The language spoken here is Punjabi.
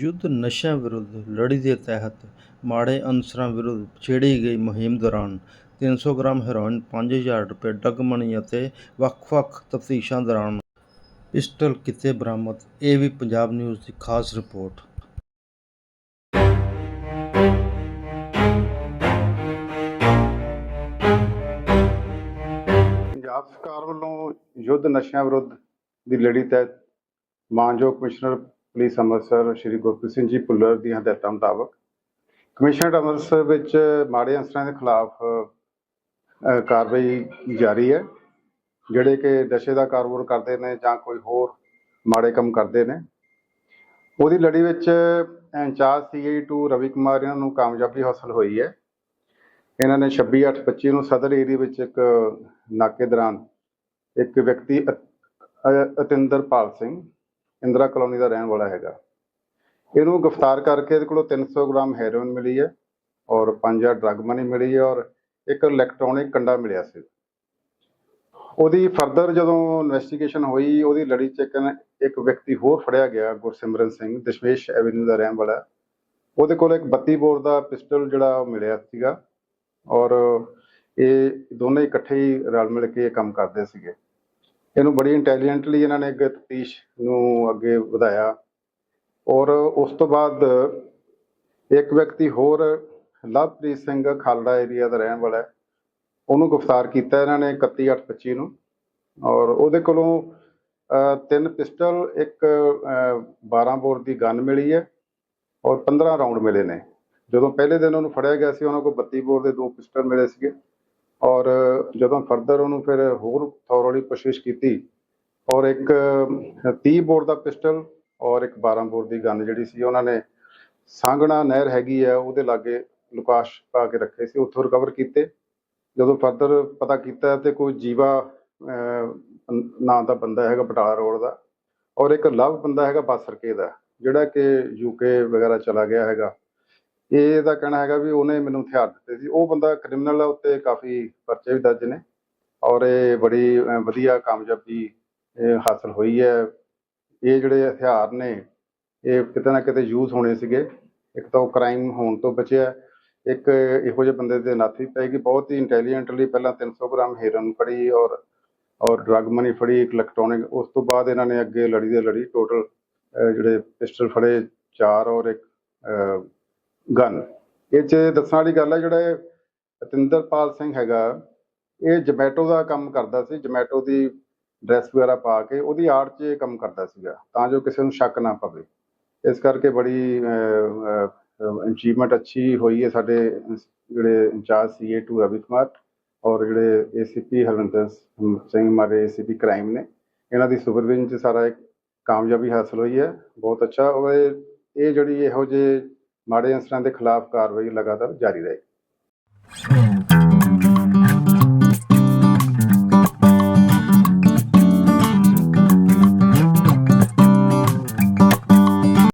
ਯੁੱਧ ਨਸ਼ਿਆਂ ਵਿਰੁੱਧ ਲੜੀ ਦੇ ਤਹਿਤ ਮਾੜੇ ਅਨਸਰਾਂ ਵਿਰੁੱਧ ਛੇੜੀ ਗਈ ਮੁਹਿੰਮ ਦੌਰਾਨ 300 ਗ੍ਰਾਮ ਹੈਰੋਇਨ 5000 ਰੁਪਏ ਡਰੱਗ ਮਨੀ ਅਤੇ ਵੱਖ-ਵੱਖ ਤਫਤੀਸ਼ਾਂ ਦੌਰਾਨ ਪਿਸਟਲ ਕੀਤੇ ਬਰਾਮਦ। ਇਹ ਵੀ ਪੰਜਾਬ ਨਿਊਜ਼ ਦੀ ਖਾਸ ਰਿਪੋਰਟ। ਪੰਜਾਬ ਸਰਕਾਰ ਵੱਲੋਂ ਯੁੱਧ ਨਸ਼ਿਆਂ ਵਿਰੁੱਧ ਦੀ ਲੜੀ ਤਹਿਤ ਮਾਨਯੋਗ ਕਮਿਸ਼ਨਰ ਪੁਲਿਸ ਅੰਮ੍ਰਿਤਸਰ ਸ਼੍ਰੀ ਗੁਰਪ੍ਰੀਤ ਸਿੰਘ ਜੀ ਭੁੱਲਰ ਦੀਆਂ ਹਦਾਇਤਾਂ ਮੁਤਾਬਕ ਕਮਿਸ਼ਨਰ ਅੰਮ੍ਰਿਤਸਰ ਵਿੱਚ ਮਾੜੇ ਅਨਸਰਾਂ ਦੇ ਖਿਲਾਫ ਕਾਰਵਾਈ ਜਾਰੀ ਹੈ, ਜਿਹੜੇ ਕਿ ਨਸ਼ੇ ਦਾ ਕਾਰੋਬਾਰ ਕਰਦੇ ਨੇ ਜਾਂ ਕੋਈ ਹੋਰ ਮਾੜੇ ਕੰਮ ਕਰਦੇ ਨੇ। ਉਹਦੀ ਲੜੀ ਵਿੱਚ ਇੰਚਾਰਜ ਸੀਆਈ 2 ਰਵੀ ਕੁਮਾਰ ਇਹਨਾਂ ਨੂੰ ਕਾਮਯਾਬੀ ਹਾਸਲ ਹੋਈ ਹੈ। ਇਹਨਾਂ ਨੇ 26/8/25 ਨੂੰ ਸਦਰ ਏਰੀਆ ਵਿੱਚ ਇੱਕ ਨਾਕੇ ਦੌਰਾਨ ਇੱਕ ਵਿਅਕਤੀ ਅ- ਅ- ਅਤਿੰਦਰਪਾਲ ਸਿੰਘ ਇੰਦਰਾ ਕਲੋਨੀ ਦਾ ਰਹਿਣ ਵਾਲਾ ਹੈਗਾ। ਇਹਨੂੰ ਗ੍ਰਿਫਤਾਰ ਕਰਕੇ ਇਹਦੇ ਕੋਲੋਂ 300 ਗ੍ਰਾਮ ਹੈਰੋਇਨ ਮਿਲੀ ਹੈ ਔਰ 5000 ਡਰੱਗ ਮਨੀ ਮਿਲੀ ਹੈ ਔਰ ਇੱਕ ਇਲੈਕਟ੍ਰੋਨਿਕ ਕੰਡਾ ਮਿਲਿਆ ਸੀ। ਉਹਦੀ ਫਰਦਰ ਜਦੋਂ ਇਨਵੈਸਟੀਗੇਸ਼ਨ ਹੋਈ, ਉਹਦੀ ਲੜੀ ਚ ਇੱਕ ਵਿਅਕਤੀ ਹੋਰ ਫੜਿਆ ਗਿਆ, ਗੁਰਸਿਮਰਨ ਸਿੰਘ, ਦਸ਼ਮੇਸ਼ ਐਵਨਿਊ ਦਾ ਰਹਿਣ ਵਾਲਾ। ਉਹਦੇ ਕੋਲ ਇੱਕ 32 ਬੋਰ ਦਾ ਪਿਸਟਲ ਜਿਹੜਾ ਉਹ ਮਿਲਿਆ ਸੀਗਾ ਔਰ ਇਹ ਦੋਨੇ ਇਕੱਠੇ ਹੀ ਰਲ ਮਿਲ ਕੇ ਇਹ ਕੰਮ ਕਰਦੇ ਸੀਗੇ। ਇਹਨੂੰ ਬੜੀ ਇੰਟੈਲੀਜੈਂਟਲੀ ਇਹਨਾਂ ਨੇ ਅੱਗੇ ਤਫਤੀਸ਼ ਨੂੰ ਅੱਗੇ ਵਧਾਇਆ। ਔਰ ਉਸ ਤੋਂ ਬਾਅਦ ਇੱਕ ਵਿਅਕਤੀ ਹੋਰ ਲਵਪ੍ਰੀਤ ਸਿੰਘ ਖਾਲੜਾ ਏਰੀਆ ਦਾ ਰਹਿਣ ਵਾਲਾ ਹੈ। ਉਹਨੂੰ ਗ੍ਰਿਫਤਾਰ ਕੀਤਾ ਇਹਨਾਂ ਨੇ 31/8/25 ਨੂੰ। ਔਰ ਉਹਦੇ ਕੋਲੋਂ ਤਿੰਨ ਪਿਸਟਲ ਇੱਕ ਅਹ, 12 ਬੋਰ ਦੀ ਗਨ ਮਿਲੀ ਹੈ ਔਰ 15 ਰਾਉਂਡ ਮਿਲੇ ਨੇ। ਜਦੋਂ ਪਹਿਲੇ ਦਿਨ ਉਹਨੂੰ ਫੜਿਆ ਗਿਆ ਸੀ ਉਹਨਾਂ ਕੋਲ 32 ਬੋਰ ਦੇ ਦੋ ਪਿਸਟਲ ਮਿਲੇ ਸੀਗੇ। ਔਰ ਜਦੋਂ ਫਰਦਰ ਉਹਨੂੰ ਫਿਰ ਹੋਰ ਥੋਰਲੀ ਪੁੱਛਗਿੱਛ ਕੀਤੀ ਔਰ ਇੱਕ 30 ਬੋਰ ਦਾ ਪਿਸਟਲ ਔਰ ਇੱਕ 12 ਬੋਰ ਦੀ ਗਨ ਜਿਹੜੀ ਸੀ ਉਹਨਾਂ ਨੇ ਸਾਂਗਣਾ ਨਹਿਰ ਹੈਗੀ ਆ ਉਹਦੇ ਲਾਗੇ ਲੁਕਾਸ਼ ਪਾ ਕੇ ਰੱਖੇ ਸੀ ਉੱਥੋਂ ਰਿਕਵਰ ਕੀਤੇ। ਜਦੋਂ ਫਰਦਰ ਪਤਾ ਕੀਤਾ ਤੇ ਕੋਈ ਜੀਵਾ ਅਹ, ਨਾਂ ਦਾ ਬੰਦਾ ਹੈਗਾ ਬਟਾਲਾ ਰੋਡ ਦਾ ਔਰ ਇੱਕ ਲਵ ਬੰਦਾ ਹੈਗਾ ਬਾਸਰਕੇ ਦਾ ਜਿਹੜਾ ਕਿ ਯੂਕੇ ਵਗੈਰਾ ਚਲਾ ਗਿਆ ਹੈਗਾ। ਇਹ ਦਾ ਕਹਿਣਾ ਹੈਗਾ ਵੀ ਉਹਨੇ ਮੈਨੂੰ ਹਥਿਆਰ ਦਿੱਤੇ ਸੀ। ਉਹ ਬੰਦਾ ਕ੍ਰਿਮੀਨਲ ਉੱਤੇ ਕਾਫੀ ਪਰਚੇ ਵੀ ਦਰਜ ਨੇ ਔਰ ਇਹ ਬੜੀ ਵਧੀਆ ਕਾਮਯਾਬੀ ਹਾਸਲ ਹੋਈ ਹੈ। ਇਹ ਜਿਹੜੇ ਹਥਿਆਰ ਨੇ, ਇਹ ਕਿਤੇ ਨਾ ਕਿਤੇ ਯੂਜ਼ ਹੋਣੇ ਸੀਗੇ। ਇੱਕ ਤਾਂ ਉਹ ਕ੍ਰਾਈਮ ਹੋਣ ਤੋਂ ਬਚਿਆ। ਇੱਕ ਇਹੋ ਜਿਹੇ ਬੰਦੇ ਦੇ ਨਾਥੀ ਪੈਗੀ ਬਹੁਤ ਹੀ ਇੰਟੈਲੀਜੈਂਟਲੀ ਪਹਿਲਾਂ 300 ਗ੍ਰਾਮ ਹੈਰਨ ਫੜੀ ਔਰ ਔਰ ਡਰੱਗ ਮਨੀ ਫੜੀ, ਇੱਕ ਇਲੈਕਟ੍ਰੋਨਿਕ ਉਸ ਤੋਂ ਬਾਅਦ ਇਹਨਾਂ ਨੇ ਅੱਗੇ ਲੜੀ ਦੇ ਲੜੀ ਟੋਟਲ ਜਿਹੜੇ ਪਿਸਟਲ ਫੜੇ, ਚਾਰ ਔਰ ਇੱਕ ਗਨ। ਇਹ ਚ ਦੱਸਣ ਵਾਲੀ ਗੱਲ ਹੈ ਜਿਹੜਾ ਰਤਿੰਦਰਪਾਲ ਸਿੰਘ ਹੈਗਾ, ਇਹ ਜਮੈਟੋ ਦਾ ਕੰਮ ਕਰਦਾ ਸੀ, ਜਮੈਟੋ ਦੀ ਡਰੈਸ ਵਗੈਰਾ ਪਾ ਕੇ ਉਹਦੀ ਆਰਟ 'ਚ ਕੰਮ ਕਰਦਾ ਸੀਗਾ, ਤਾਂ ਜੋ ਕਿਸੇ ਨੂੰ ਸ਼ੱਕ ਨਾ ਪਵੇ। ਇਸ ਕਰਕੇ ਬੜੀ ਅਚੀਵਮੈਂਟ ਅੱਛੀ ਹੋਈ ਹੈ ਸਾਡੇ ਜਿਹੜੇ ਇੰਚਾਰਜ ਸੀਏ 2 ਰਵੀ ਕੁਮਾਰ ਔਰ ਜਿਹੜੇ ਏਸੀਪੀ ਹਰਵਿੰਦਰ ਸਿੰਘ ਮਾਰੇ ਏਸੀਪੀ ਕ੍ਰਾਈਮ ਨੇ, ਇਹਨਾਂ ਦੀ ਸੁਪਰਵਿਜ਼ਨ 'ਚ ਸਾਰਾ ਇੱਕ ਕਾਮਯਾਬੀ ਹਾਸਲ ਹੋਈ ਹੈ, ਬਹੁਤ ਅੱਛਾ। ਔਰ ਇਹ ਇਹ ਜਿਹੜੀ ਇਹੋ ਜਿਹੇ ਮਾੜੇ ਅਨਸਰਾਂ ਦੇ ਖਿਲਾਫ ਕਾਰਵਾਈ ਲਗਾਤਾਰ ਜਾਰੀ ਰਹੇ